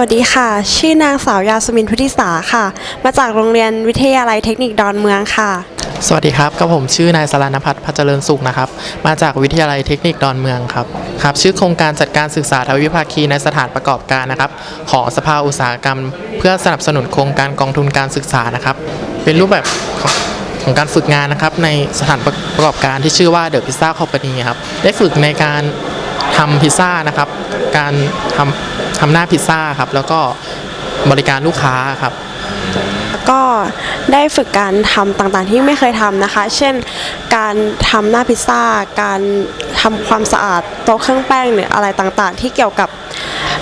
วัสดีค่ะ ชื่อนางสาวยาสมินพุทธิสาค่ะ มาจากโรงเรียนวิทยาลัยเทคนิคดอนเมืองค่ะ สวัสดีครับกับผมชื่อนายสารานพัฒน์พัชเจริญสุขนะครับ มาจากวิทยาลัยเทคนิคดอนเมืองครับครับ ชื่อโครงการจัดการศึกษาทวิภาคีในสถานประกอบการนะครับ ของสภาอุตสาหกรรม เพื่อสนับสนุนโครงการกองทุนการศึกษานะครับ เป็นรูปแบบของของการฝึกงานนะครับในสถานประกอบการที่ชื่อว่าเดอะพิซซ่าคอมพานีครับได้ฝึกในการ ทำพิซซ่านะครับ การทำทำหน้าพิซซ่าครับ แล้วก็บริการลูกค้าครับ ก็ได้ฝึกการทำต่างๆที่ไม่เคยทำนะคะ เช่น การทำหน้าพิซซ่า การทำความสะอาดโต๊ะเครื่องแป้งหรืออะไรต่างๆ ที่เกี่ยวกับ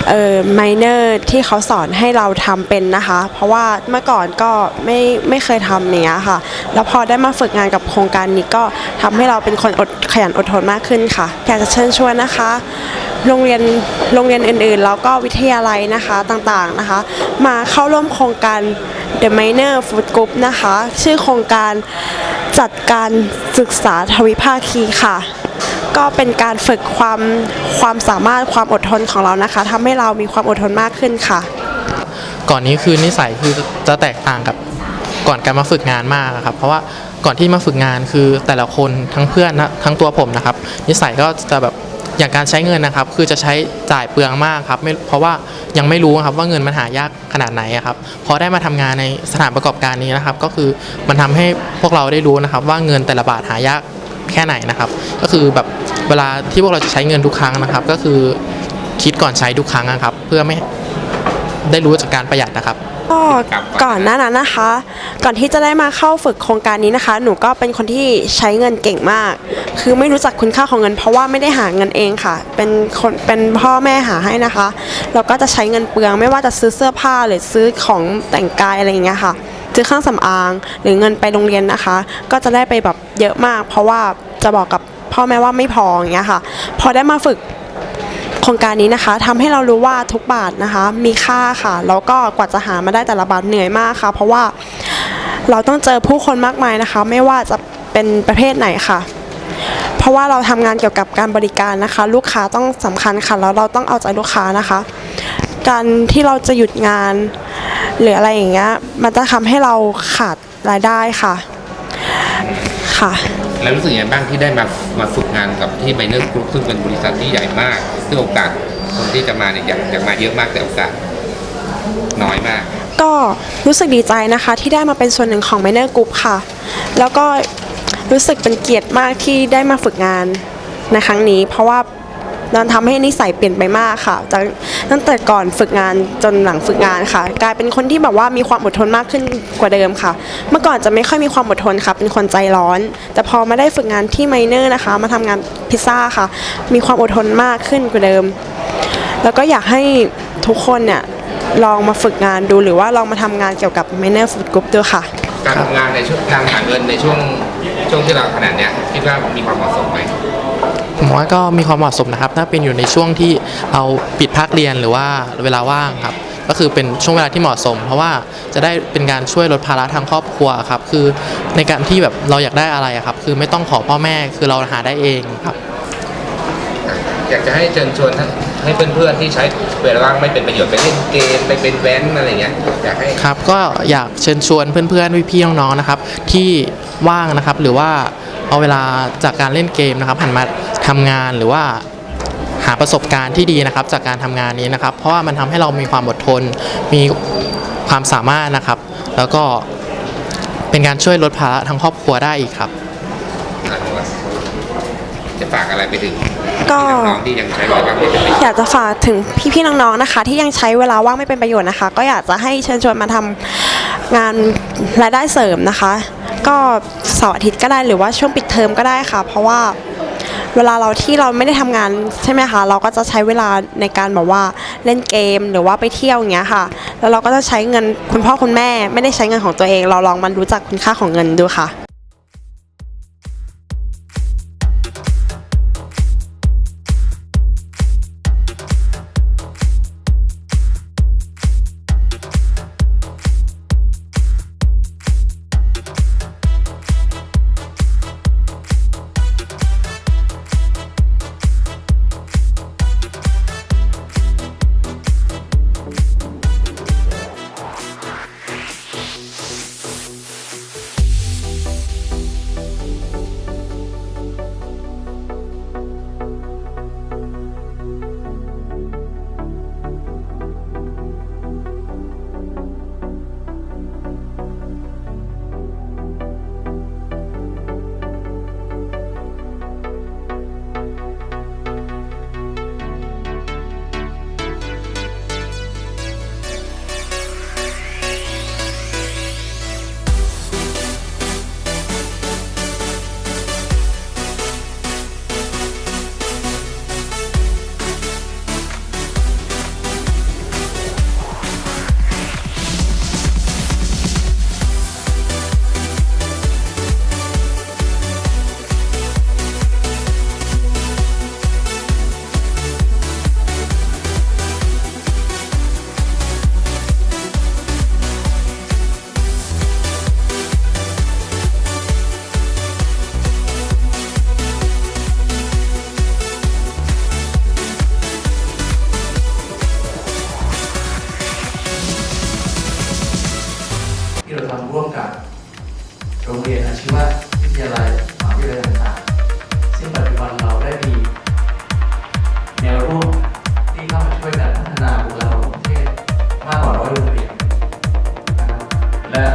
เอ่อไมเนอร์ที่เขาสอนให้เราทำเป็นนะคะ เพราะว่าเมื่อก่อนก็ไม่ไม่เคยทำเนี้ยค่ะ แล้วพอได้มาฝึกงานกับโครงการนี้ก็ทำให้เราเป็นคนอดขยันอดทนมากขึ้นค่ะอยากจะเชิญชวนนะคะ โรงเรียนโรงเรียนอื่นๆ แล้วก็วิทยาลัยนะคะต่างๆนะคะ มาเข้าร่วมโครงการ The Miner Food Group นะคะ ชื่อโครงการจัดการศึกษาทวิภาคีค่ะ ก็เป็นการฝึกความความสามารถความอดทนของเรานะคะทำให้เรามีความอดทนมากขึ้นค่ะ ก่อนนี้คือนิสัยคือจะแตกต่างกับก่อนการมาฝึกงานมากอะครับเพราะว่าก่อนที่มาฝึกงานคือแต่ละคนทั้งเพื่อนนะทั้งตัวผมนะครับ นิสัยก็จะแบบอย่างการใช้เงินนะครับ คือจะใช้จ่ายเปลืองมากครับไม่เพราะว่ายังไม่รู้ครับว่าเงินมันหายากขนาดไหนอะครับพอได้มาทำงานในสถานประกอบการนี้นะครับ ก็คือมันทำให้พวกเราได้รู้นะครับ ว่าเงินแต่ละบาทหายาก แค่ไหนนะครับ ก็คือแบบเวลาที่พวกเราจะใช้เงินทุกครั้งนะครับ ก็คือคิดก่อนใช้ทุกครั้งนะครับ เพื่อไม่ได้รู้จากการประหยัดนะครับ ก็ก่อนหน้านั้นนะคะ ก่อนที่จะได้มาเข้าฝึกโครงการนี้นะคะ หนูก็เป็นคนที่ใช้เงินเก่งมาก คือไม่รู้จักคุณค่าของเงิน เพราะว่าไม่ได้หาเงินเองค่ะ เป็นคนเป็นพ่อแม่หาให้นะคะ เราก็จะใช้เงินเปลืองไม่ว่าจะซื้อเสื้อผ้าหรือซื้อของแต่งกายอะไรอย่างเงี้ยค่ะ ซื้อเครื่องสำอาง หรือเงินไปโรงเรียนนะคะ ก็จะได้ไปแบบเยอะมาก เพราะว่าจะบอกกับพ่อแม่ว่าไม่พออย่างเงี้ยค่ะ พอได้มาฝึกโครงการนี้นะคะทำให้เรารู้ว่าทุกบาทนะคะ มีค่าค่ะแล้วก็กว่าจะหามาได้แต่ละบาทเหนื่อยมากค่ะ เพราะว่าเราต้องเจอผู้คนมากมายนะคะ ไม่ว่าจะเป็นประเภทไหนค่ะ เพราะว่าเราทำงานเกี่ยวกับการบริการนะคะ ลูกค้าต้องสำคัญค่ะแล้วเราต้องเอาใจลูกค้านะคะ การที่เราจะหยุดงาน หรืออะไรอย่างเงี้ยมันจะทำให้เราขาดรายได้ค่ะ ค่ะ แล้วรู้สึกยังไงบ้างที่ได้มามาฝึกงานกับที่ไบเนอร์กรุ๊ปซึ่งเป็นบริษัทที่ใหญ่มาก ซึ่งโอกาสคนที่จะมาเนี่ยอยากอยากมาเยอะมากแต่โอกาสน้อยมาก ก็รู้สึกดีใจนะคะที่ได้มาเป็นส่วนหนึ่งของ Miner Group ค่ะ แล้วก็รู้สึกเป็นเกียรติมากที่ได้มาฝึกงานในครั้งนี้ เพราะว่า มันทำให้นิสัยเปลี่ยนไปมากค่ะจากตั้งแต่ก่อนฝึกงานจนหลังฝึกงานค่ะ กลายเป็นคนที่แบบว่ามีความอดทนมากขึ้นกว่าเดิมค่ะ เมื่อก่อนจะไม่ค่อยมีความอดทนค่ะ เป็นคนใจร้อน แต่พอมาได้ฝึกงานที่ Miner นะคะ มาทำงานพิซซ่าค่ะ มีความอดทนมากขึ้นกว่าเดิม แล้วก็อยากให้ทุกคนเนี่ยลองมาฝึกงานดูหรือว่าลองมาทำงานเกี่ยวกับ Miner Food Group ดูค่ะ การทำงานในช่วงการหาเงินในช่วงช่วงที่เราขนาดเนี้ยคิดว่ามีความเหมาะสมไหม ผมว่าก็มีความเหมาะสมนะครับ ถ้าเป็นอยู่ในช่วงที่เราปิดภาคเรียนหรือว่าเวลาว่างครับ ก็คือเป็นช่วงเวลาที่เหมาะสม เพราะว่าจะได้เป็นการช่วยลดภาระทางครอบครัวครับ คือในการที่แบบเราอยากได้อะไรอะครับ คือไม่ต้องขอพ่อแม่คือเราหาได้เองครับอยากจะให้เชิญชวนให้เพื่อนๆที่ใช้เวลาว่างไม่เป็นประโยชน์ไปเล่นเกมไปเป็นแว้นอะไรเงี้ยอยากให้ครับก็อยากเชิญชวนเพื่อนๆพี่ๆน้องๆนะครับ ที่ว่างนะครับหรือว่า เอาเวลาจากการเล่นเกมนะครับหันมาทำงานหรือว่าหาประสบการณ์ที่ดีนะครับ จากการทำงานนี้นะครับ เพราะว่ามันทำให้เรามีความอดทน มีความสามารถนะครับ แล้วก็เป็นการช่วยลดภาระทางครอบครัวได้อีกครับ จะฝากอะไรไปถึงก็น้องๆที่ยังใช้เวลาว่างไม่เป็นประโยชน์อยากจะฝากถึงพี่ๆน้องๆนะคะ ที่ยังใช้เวลาว่างไม่เป็นประโยชน์นะคะ ก็อยากจะให้เชิญชวนมาทำงานรายได้เสริมนะคะ ก็เสาร์อาทิตย์ก็ได้หรือว่าช่วงปิดเทอมก็ได้ค่ะ เพราะว่าเวลาเราที่เราไม่ได้ทำงานใช่ไหมคะเราก็จะใช้เวลาในการแบบว่าเล่นเกมหรือว่าไปเที่ยวอย่างเงี้ยค่ะ แล้วเราก็จะใช้เงินคุณพ่อคุณแม่ ไม่ได้ใช้เงินของตัวเอง เราลองมันรู้จักคุณค่าของเงินดูค่ะ และ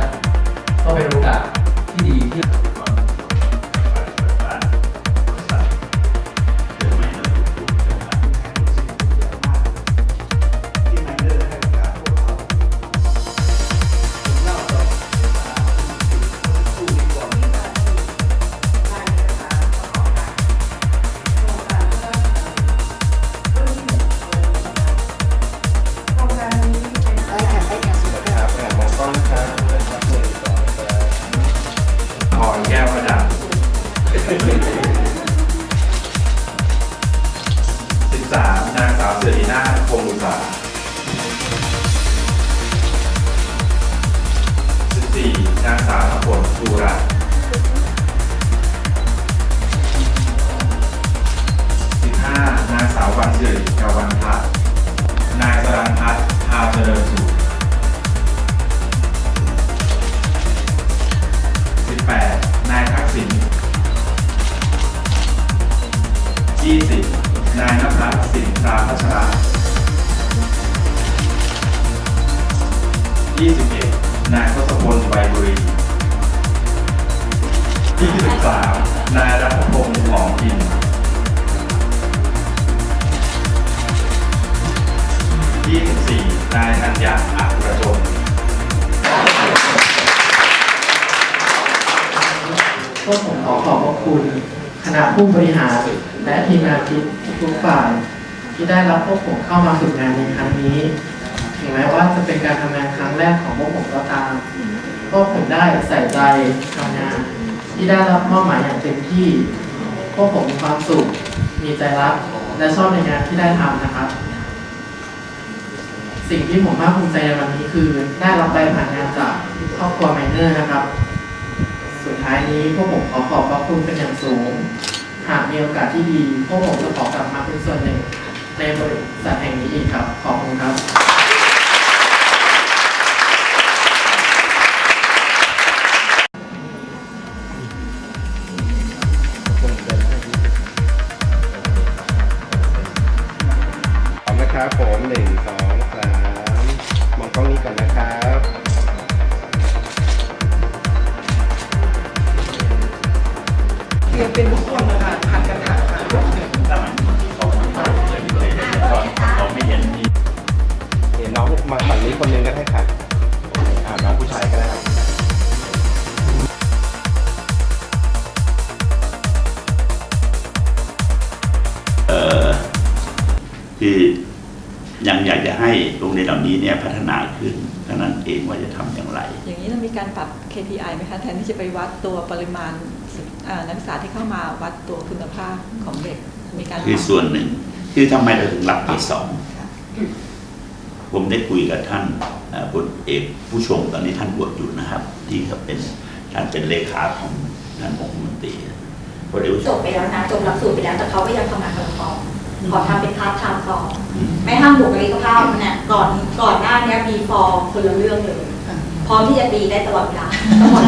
ก็เป็นโอกาสที่ดีที่ ก็ผมขอขอบพระคุณคณะผู้บริหาร และทีมงานทุกฝ่าย ที่ได้รับพวกผมเข้ามาฝึกงานในครั้งนี้ ถึงแม้ว่าจะเป็นการทำงานครั้งแรกของพวกผมก็ตามพวกผมได้ใส่ใจทำงาน ที่ได้รับมอบหมายอย่างเต็มที่ พวกผมมีความสุข มีใจรัก และชอบในงานที่ได้ทำนะครับ สิ่งที่ผมภาคภูมิใจในวันนี้คือ ได้รับใบผ่านงานจากครอบครัวไมเนอร์นะครับ ท้ายนี้พวกผมขอขอบพระคุณเป็นอย่างสูง หากมีโอกาสที่ดี พวกผมจะขอกลับมาเป็นส่วนหนึ่ง ในบริษัทแห่งนี้อีกครับ ขอบคุณครับ นั้นเองว่าจะทำอย่างไร อย่างนี้เรามีการปรับ KPI ไหมคะ แทนที่จะไปวัดตัวปริมาณอ่านักศึกษาที่เข้ามาวัดตัวคุณภาพของเด็กมีการคือปรับส่วนหนึ่งคือทำไมเราถึงรับปีสองค่ะผมได้คุยกับท่านเอ่อบทเอกผู้ชมตอนนี้ท่านบวชอยู่นะครับ ที่เขาเป็นท่านเป็นเลขาของท่านองคมนตรีพลเอกผู้ชจมบไปแล้วนะจบหลักสูตรไปแล้วแต่เขาก็ยังทำงานกับต่อขอทำเป็นพาร์ทไทม์ต่ออืมแม้ทั้งบุคลิกภาพเนี่ยก่อนก่อนหน้านี้มีฟอร์คนละเรื่องเลย พร้อมที่จะตีได้ตลอดเวลาตลอด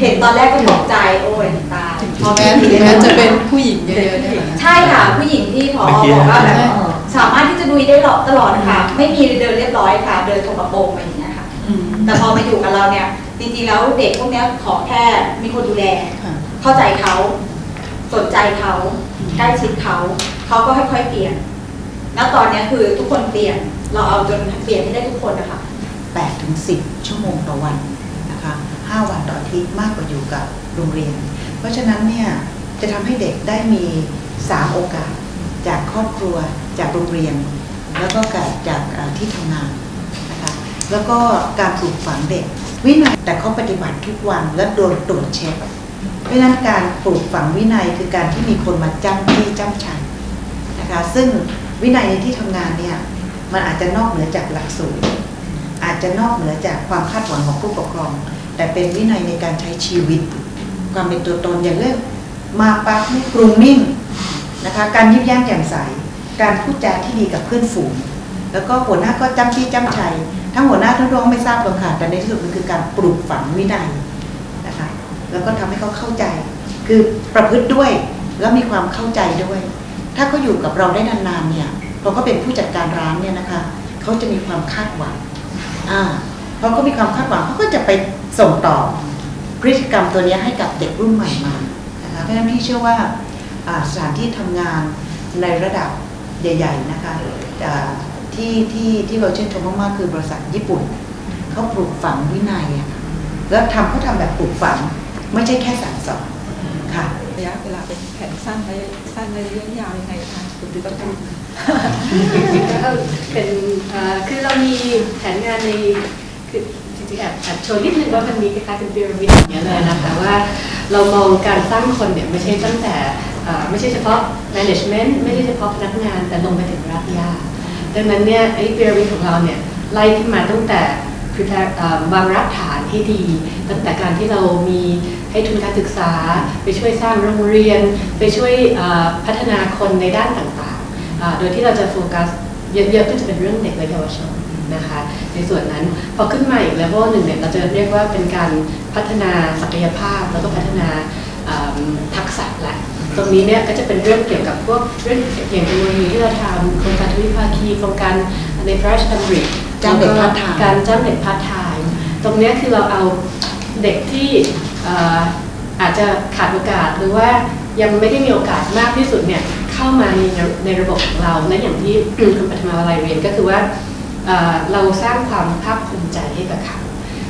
เห็นตอนแรกก็ตกใจโอ้ยตายพอแม้แม่ถึงแม้จะเป็นผู้หญิงเยอะๆเนี่ยค่ะใช่ค่ะ ผู้หญิงที่พอบอกว่าแบบสามารถที่จะดูได้ตลอดนะคะไม่มีเดินเรียบร้อยค่ะ เดินถกกระโปรงไปอย่างเงี้ยค่ะแต่พอมาอยู่กับเราเนี่ย จริงๆแล้วเด็กพวกเนี้ยขอแค่มีคนดูแล เข้าใจเขาสนใจเขาใกล้ชิดเขาเขาก็ค่อยๆเปลี่ยนณตอนเนี้ยคือทุกคนเปลี่ยน เราเอาจนเปลี่ยนให้ได้ทุกคนนะคะ 8ถึง10 ชั่วโมงต่อวันนะคะ5วันต่ออาทิตย์มากกว่าอยู่กับโรงเรียน เพราะฉะนั้นเนี่ยจะทำให้เด็กได้มี 3 โอกาส จากครอบครัวจากโรงเรียน แล้วก็จากจากที่ทำงานนะคะแล้วก็การปลูกฝังเด็ก วินัยแต่เขาปฏิบัติทุกวันและโดนตรวจเช็คเพราะฉะนั้นการปลูกฝังวินัยคือการที่มีคนมาจ้ำที่จ้ำชัยนะคะซึ่งวินัยในที่ทำงานเนี่ยมันอาจจะนอกเหนือจากหลักสูตร จจะนอกเหนือจากความคาดหวังของผู้ปกครอง แต่เป็นวินัยในการใช้ชีวิต ความเป็นตัวตนอย่างเรื่องมาปั๊บไม่กรุงนิ่งนะคะการยิ้มแย้มแจ่มใส การพูดจาที่ดีกับเพื่อนฝูง แล้วก็หัวหน้าก็จำที่จำชัย ทั้งหัวหน้าทั้งรองไม่ทราบหรอกค่ะแต่ในที่สุดมันคือการปลูกฝังวินัยนะคะแล้วก็ทำให้เขาเข้าใจ คือประพฤติด้วยแล้วมีความเข้าใจด้วย ถ้าเขาอยู่กับเราได้นานๆเนี่ยเราก็เป็นผู้จัดการร้านเนี่ยนะคะเขาจะมีความคาดหวัง อ่าพอเขามีความคาดหวังเขาก็จะไปส่งต่อพฤติกรรมตัวนี้ให้กับเด็กรุ่นใหม่มานะคะเพราะฉะนั้นพี่เชื่อว่าสถานที่ทำงานในระดับใหญ่ ๆ นะคะที่ที่ที่เราชื่นชมมากๆคือบริษัทญี่ปุ่นเขาปลูกฝังวินัยอะค่ะแล้วทำเขาทำแบบปลูกฝังไม่ใช่แค่สั่งสอนค่ะระยะเวลาเป็นแผนสั้นระยะสั้นระยะยาวยังไงคะคุณติ๊กต้ องก็เป็นเอ่อคือเรามีแผนงานในคือจริงๆแอบแอบโชว์นิดนึงว่ามันมีคล้ายๆเป็นพีระมิดอย่างเงี้ยเลยนะคะว่าเรามองการสร้างคนเนี่ยไม่ใช่ตั้งแต่เอ่อไม่ใช่เฉพาะ management ไม่ใช่เฉพาะพนักงานแต่ลงไปถึงรากหญ้าดังนั้นเนี่ยไอ้พีระมิดของเราเนี่ยไล่ขึ้นมาตั้งแต่ prepare เอ่อวางรากฐานที่ดี ตั้งแต่การที่เรามีให้ทุนการศึกษา ไปช่วยสร้างโรงเรียน ไปช่วยเอ่อพัฒนาคนในด้านต่างๆ โดยที่เราจะโฟกัสเยอะๆก็จะเป็นเรื่องเด็กและเยาวชนนะคะในส่วนนั้นพอขึ้นมาอีกเลเวลหนึ่งเนี่ยเราจะเรียกว่าเป็นการพัฒนาศักยภาพแล้วก็พัฒนาอ่าทักษะแหละตรงนี้เนี่ยก็จะเป็นเรื่องเกี่ยวกับพวกเรื่องอย่างเทคโนโลยีที่เราทำโครงการทวิภาคีโครงการในพระราชดำริจ้างเด็กพาร์ทไทม์การจ้างเด็กพาร์ทไทม์ตรงเนี้ยคือเราเอาเด็กที่เอ่ออาจจะขาดโอกาสหรือว่ายังไม่ได้มีโอกาสมากที่สุดเนี่ย เข้ามาในในระบบของเราและอย่างที่คุณปัทมาวลัยเรียนก็คือว่าเอ่อเราสร้างความภาคภูมิใจให้กับเขา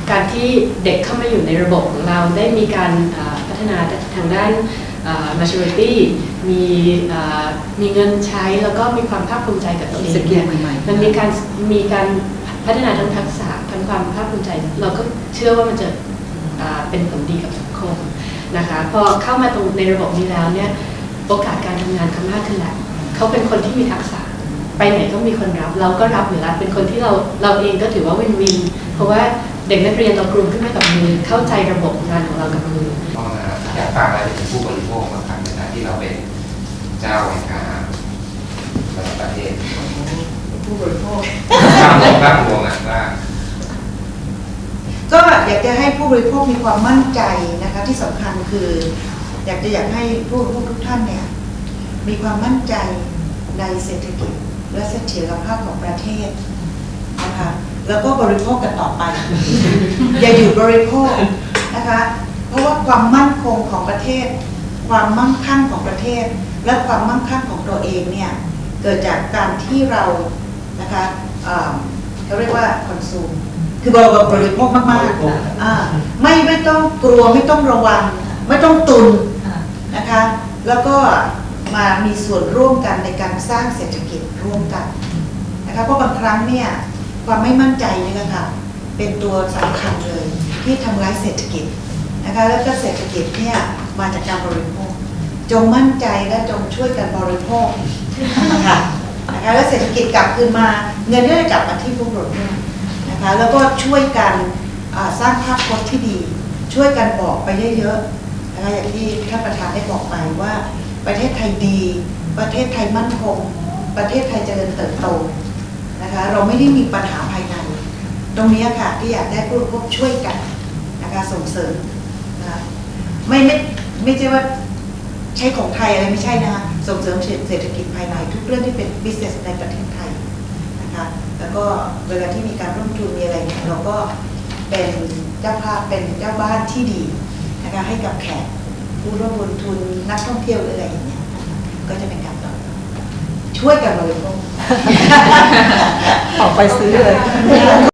การที่เด็กเข้ามาอยู่ในระบบของเราได้มีการเอ่อพัฒนาทางด้านเอ่อ maturity มีเอ่อมีเงินใช้แล้วก็มีความภาคภูมิใจกับตัวเองสกิลเนี่ยใหม่ๆมันมีการมีการพัฒนาทั้งทักษะทั้งความภาคภูมิใจ เราก็เชื่อว่ามันจะอ่าเป็นผลดีกับสังคมนะคะพอเข้ามาตรงในระบบนี้แล้วเนี่ย โอกาสการทำงานเขามากขึ้นแหละเขาเป็นคนที่มีทักษะ ไปไหนก็มีคนรับ เราก็รับอยู่แล้วเป็นคนที่เราเราเองก็ถือว่าวินวิน เพราะว่าเด็กนักเรียนเรากลุ่มขึ้นมากับมือ เข้าใจระบบงานของเรากับมืออยากฝากอะไรถึงผู้บริโภคบ้างครับในฐานะที่เราเป็นเจ้าแห่งการระดับประเทศผู้บริโภคภาพรวมภาพรวมอะว่าก็อยากจะให้ผู้บริโภคมีความมั่นใจนะคะที่สำคัญคือ อยากจะอยากให้ผู้บริโภคทุกท่านเนี่ยมีความมั่นใจในเศรษฐกิจและเสถียรภาพของประเทศนะคะแล้วก็บริโภคกันต่อไป อย่าอยู่บริโภคนะคะ เพราะว่าความมั่นคงของประเทศ ความมั่งคั่งของประเทศ และความมั่งคั่งของตัวเองเนี่ยเกิดจากการที่เรานะคะเอ่อเขาเรียกว่าคอนซูมคือบริบริโภคมากๆอ่าไม่ไม่ต้องกลัวไม่ต้องระวัง ไม่ต้องตุน นะคะ แล้วก็มามีส่วนร่วมกันในการสร้างเศรษฐกิจร่วมกันนะคะเพราะบางครั้งเนี่ยความไม่มั่นใจนี่ยนะคะเป็นตัวสำคัญเลยที่ทำร้ายเศรษฐกิจนะคะแล้วก็เศรษฐกิจเนี่ยมาจากการบริโภค จงมั่นใจและจงช่วยกันบริโภคค่ะนะคะแล้วเศรษฐกิจกลับคืนมาเงินก็จะกลับมาที่ผู้บริโภคนะคะแล้วก็ช่วยกันสร้างภาพพจน์ที่ดี ช่วยกันบอกไปเยอะๆ นะคะอย่างที่ท่านประธานได้บอกไปว่า ประเทศไทยดี ประเทศไทยมั่นคง ประเทศไทยเจริญเติบโตนะคะเราไม่ได้มีปัญหาภายใน ตรงนี้ค่ะที่อยากได้ผู้บริโภคช่วยกันนะคะส่งเสริมนะคะไม่ไม่ไม่ใช่ว่าใช้ของไทยอะไรไม่ใช่นะคะส่งเสริมเศรษฐกิจภายใน ทุกเรื่องที่เป็น business ในประเทศไทยนะคะแล้วก็เวลาที่มีการร่วมทุนมีอะไรเนี่ยเราก็เป็นเจ้าภาพเป็นเจ้าบ้านที่ดี นะคะให้กับแขกผู้ร่วมลงทุนนักท่องเที่ยวหรืออะไรอย่างเงี้ยก็จะเป็นการตอบรับช่วยกันบริโภคออกไปซื้อเลย